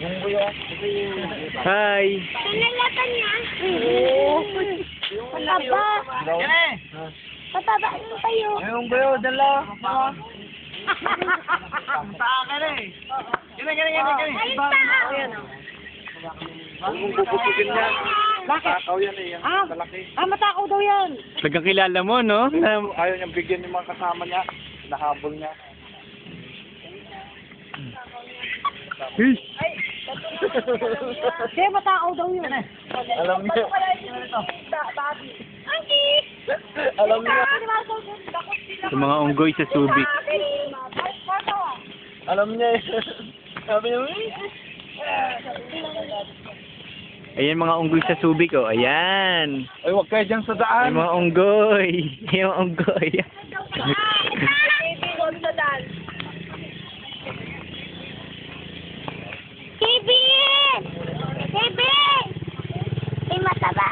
Hi. Pinalatan niya. Pataba. Pataba mo kayo. Yung buyo, dala. Sa akin eh. Gini, gini, gini, gini. Ayun pa. Kung bubusugin niya. Bakit? Takaw yan eh. Yan. Ah. Malaki. Ah, matakaw daw yan. Talagang kilala mo, no? Ayaw niyang bigyan yung mga kasama niya. Nahabol niya. Hey. Hindi, matakaw daw yun. Alam niya. Alam niya. Sa mga unggoy sa Subic. Alam niya eh. Sabi niya, eh. Ayan mga unggoy sa Subic, oh. Ayan. Ay, huwag kayo dyan sa Ay, daan. mga unggoy. Ayan mga unggoy. Baby! Baby! May mataba.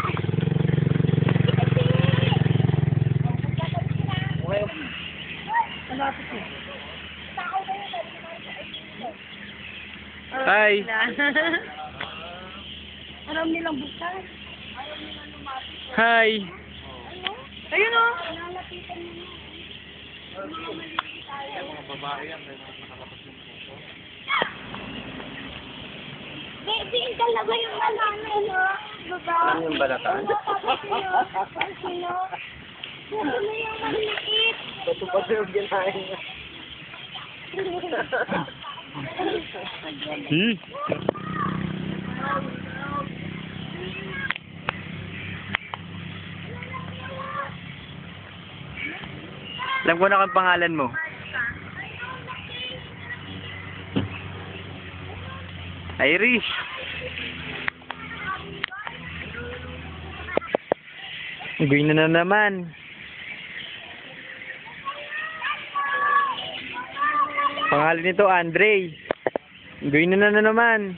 Hi. Alam nilang bukas. Hi. Ayun o. Baby, dalawa yung banana, no? Baba. Ano yung balataan? Sino? Sino yung maliit? Bato pa yung ginahin niya. Hmm. Alam ko na kung pangalan mo. Irish. Unggoy na na naman. Pangalan nito, Andre. Na na, na naman.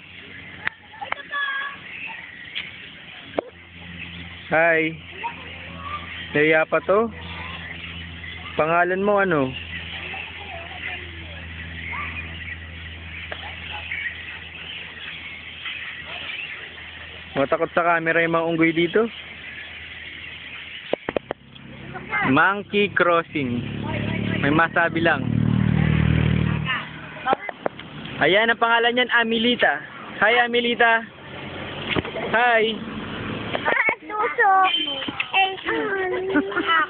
Hi. Naya pa to? Pangalan mo ano? Matakot sa camera yung mga unggoy dito. Monkey Crossing. May masabi lang. Ayan ang pangalan niyan, Amelita. Hi, Amelita. Hi. Ah, suso. Eh, ah,